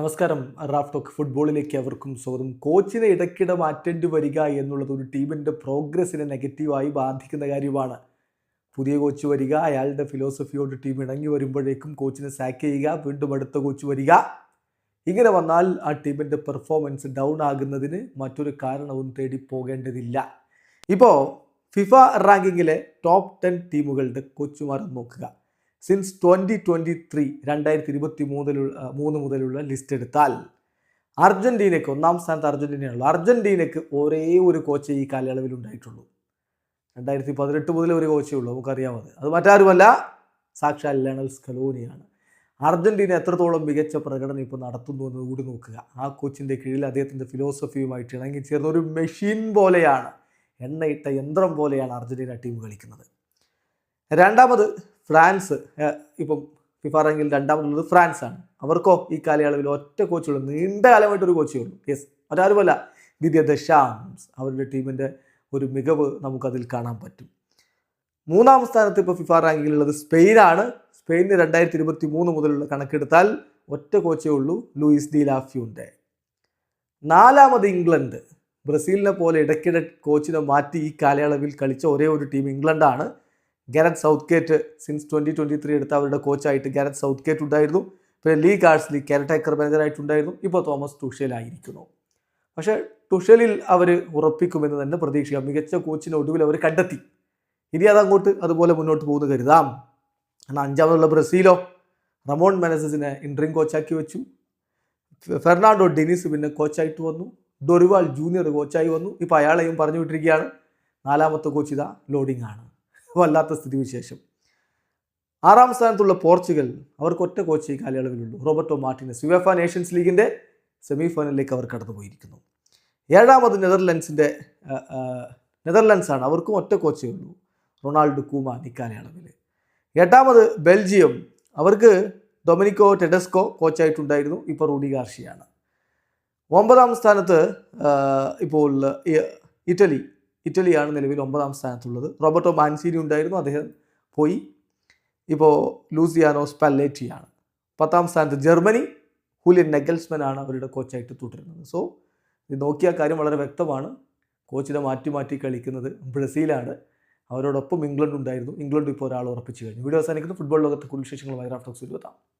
നമസ്കാരം. Raf talk ഫുട്ബോളിലേക്ക് അവർക്കും സ്വാഗതം. കോച്ചിനെ ഇടയ്ക്കിടെ മാറ്റേണ്ടി വരിക എന്നുള്ളത് ഒരു ടീമിന്റെ പ്രോഗ്രസ്സിനെ നെഗറ്റീവായി ബാധിക്കുന്ന കാര്യമാണ്. പുതിയ കോച്ച് വരിക അയാളുടെ ഫിലോസഫിയോട് ടീം ഇണങ്ങി വരുമ്പോഴേക്കും കോച്ചിനെ സാക്ക് ചെയ്യുക വീണ്ടും അടുത്ത കോച്ച് വരിക. ഇങ്ങനെ വന്നാൽ ആ ടീമിന്റെ പെർഫോമൻസ് ഡൗൺ ആകുന്നതിന് മറ്റൊരു കാരണവും തേടി പോകേണ്ടതില്ല. ഇപ്പോൾ ഫിഫ റാങ്കിങ്ങിലെ ടോപ്പ് ടെൻ ടീമുകളുടെ കോച്ചുമാർ നോക്കുക. സിൻസ് ട്വന്റി ട്വന്റി ത്രീ രണ്ടായിരത്തി ഇരുപത്തി മൂന്നിലുള്ള മൂന്ന് മുതലുള്ള ലിസ്റ്റ് എടുത്താൽ അർജന്റീനയ്ക്ക് ഒന്നാം സ്ഥാനത്ത് അർജന്റീനയുള്ളൂ അർജന്റീനയ്ക്ക് ഒരേ ഒരു കോച്ച് ഈ കാലയളവിൽ ഉണ്ടായിട്ടുള്ളൂ. രണ്ടായിരത്തി പതിനെട്ട് മുതൽ ഒരു കോച്ചേ ഉള്ളൂ നമുക്കറിയാമത് അത്. മറ്റാരുമല്ല സാക്ഷാൽ ലണൽ സ്കലോനിയാണ് അർജന്റീന എത്രത്തോളം മികച്ച പ്രകടനം ഇപ്പോൾ നടത്തുന്നു എന്ന് കൂടി നോക്കുക. ആ കോച്ചിന്റെ കീഴിൽ അദ്ദേഹത്തിന്റെ ഫിലോസഫിയുമായിട്ട് ഇണങ്ങിച്ചേർന്ന ഒരു മെഷീൻ പോലെയാണ് എണ്ണയിട്ട യന്ത്രം പോലെയാണ് അർജന്റീന ടീം കളിക്കുന്നത്. രണ്ടാമത് ഫ്രാൻസ് ഇപ്പം ഫിഫ റാങ്കിൽ രണ്ടാമതുള്ളത് ഫ്രാൻസ് ആണ് അവർക്കോ ഈ കാലയളവിൽ ഒറ്റ കോച്ചുള്ളൂ നീണ്ട കാലമായിട്ട് ഒരു കോച്ചേ ഉള്ളൂ. യെസ് മറ്റാരുമല്ല. ദിദ്യ ദശാംസ് അവരുടെ ടീമിന്റെ ഒരു മികവ് നമുക്കതിൽ കാണാൻ പറ്റും. മൂന്നാം സ്ഥാനത്ത് ഇപ്പോൾ ഫിഫ റാങ്കിങ്ങിലുള്ളത് സ്പെയിനാണ്. സ്പെയിനിന് രണ്ടായിരത്തി ഇരുപത്തി മൂന്ന് മുതലുള്ള കണക്കെടുത്താൽ ഒറ്റ കോച്ചേ ഉള്ളൂ ലൂയിസ് ഡി ലാഫ്യൂന്റെ നാലാമത് ഇംഗ്ലണ്ട്. ബ്രസീലിനെ പോലെ ഇടയ്ക്കിടെ കോച്ചിനെ മാറ്റി ഈ കാലയളവിൽ കളിച്ച ഒരേ ഒരു team ഇംഗ്ലണ്ടാണ്. Gareth Southgate since twenty twenty three എടുത്ത അവരുടെ കോച്ചായിട്ട് ഗാരറ്റ് സൗത്ത് ഗേറ്റ് ഉണ്ടായിരുന്നു. പിന്നെ ലീ കാർഡ്സ്ലി കെയർടേക്കർ മാനേജറായിട്ടുണ്ടായിരുന്നു ഇപ്പോൾ തോമസ് ടുഷേലായിരിക്കുന്നു പക്ഷേ ടുഷേലിൽ അവർ ഉറപ്പിക്കുമെന്ന് തന്നെ പ്രതീക്ഷിക്കാം. മികച്ച കോച്ചിന് ഒടുവിൽ അവർ കണ്ടെത്തി. ഇനി അതങ്ങോട്ട് അതുപോലെ മുന്നോട്ട് പോകുന്നു കരുതാം. കാരണം അഞ്ചാമതുള്ള ബ്രസീലോ റമോൺ മെനസസിനെ ഇൻട്രീം കോച്ചാക്കി വെച്ചു. ഫെർണാണ്ടോ ഡെനിസ് പിന്നെ കോച്ചായിട്ട് വന്നു. ഡൊറിവാൾ ജൂനിയർ കോച്ചായി വന്നു. ഇപ്പോൾ അയാളെയും പറഞ്ഞു വിട്ടിരിക്കുകയാണ്. നാലാമത്തെ കോച്ച് ഇതാ ലോഡിംഗ് ആണ് വല്ലാത്ത സ്ഥിതിവിശേഷം ആറാം സ്ഥാനത്തുള്ള പോർച്ചുഗൽ അവർക്ക് ഒറ്റ കോച്ച് ഈ കാലയളവിലുള്ളൂ. റോബർട്ടോ മാർട്ടിനസ് യുവേഫ നേഷൻസ് ലീഗിന്റെ സെമി ഫൈനലിലേക്ക് അവർ കടന്നുപോയിരിക്കുന്നു. ഏഴാമത് നെതർലൻഡ്സിന്റെ നെതർലൻഡ്സാണ് അവർക്കും ഒറ്റ കോച്ചേ ഉള്ളൂ. റൊണാൾഡ് കൂമാൻ ഇക്കാലയളവിൽ എട്ടാമത് ബെൽജിയം അവർക്ക് ഡൊമിനിക്കോ ടെഡസ്കോ കോച്ചായിട്ടുണ്ടായിരുന്നു. ഇപ്പോൾ റൂഡി ഗാർഷിയാണ്. ഒമ്പതാം സ്ഥാനത്ത് ഇപ്പോൾ ഇറ്റലി ഇറ്റലിയാണ് നിലവിൽ ഒമ്പതാം സ്ഥാനത്തുള്ളത്. റോബർട്ടോ മാൻസീനി ഉണ്ടായിരുന്നു. അദ്ദേഹം പോയി. ഇപ്പോൾ ലൂസിയാനോ സ്പെല്ലേറ്റിയാണ്. പത്താം സ്ഥാനത്ത് ജർമ്മനി ഹുലിയൻ നെഗൽസ്മൻ ആണ് അവരുടെ കോച്ചായിട്ട് തുടരുന്നത്. സോ ഇത് നോക്കിയ കാര്യം വളരെ വ്യക്തമാണ്. കോച്ചിനെ മാറ്റി മാറ്റി കളിക്കുന്നത് ബ്രസീലാണ്. അവരോടൊപ്പം ഇംഗ്ലണ്ട് ഉണ്ടായിരുന്നു ഇംഗ്ലണ്ട് ഇപ്പോൾ ഒരാൾ ഉറപ്പിച്ചു കഴിഞ്ഞു. വീഡിയോ അവസാനിക്കുന്നു. ഫുട്ബോൾ ലോകത്തെ കുടുംബ വിശേഷങ്ങളുമായി റാഫ്റ്റോക്സ് ഇരുപത്താം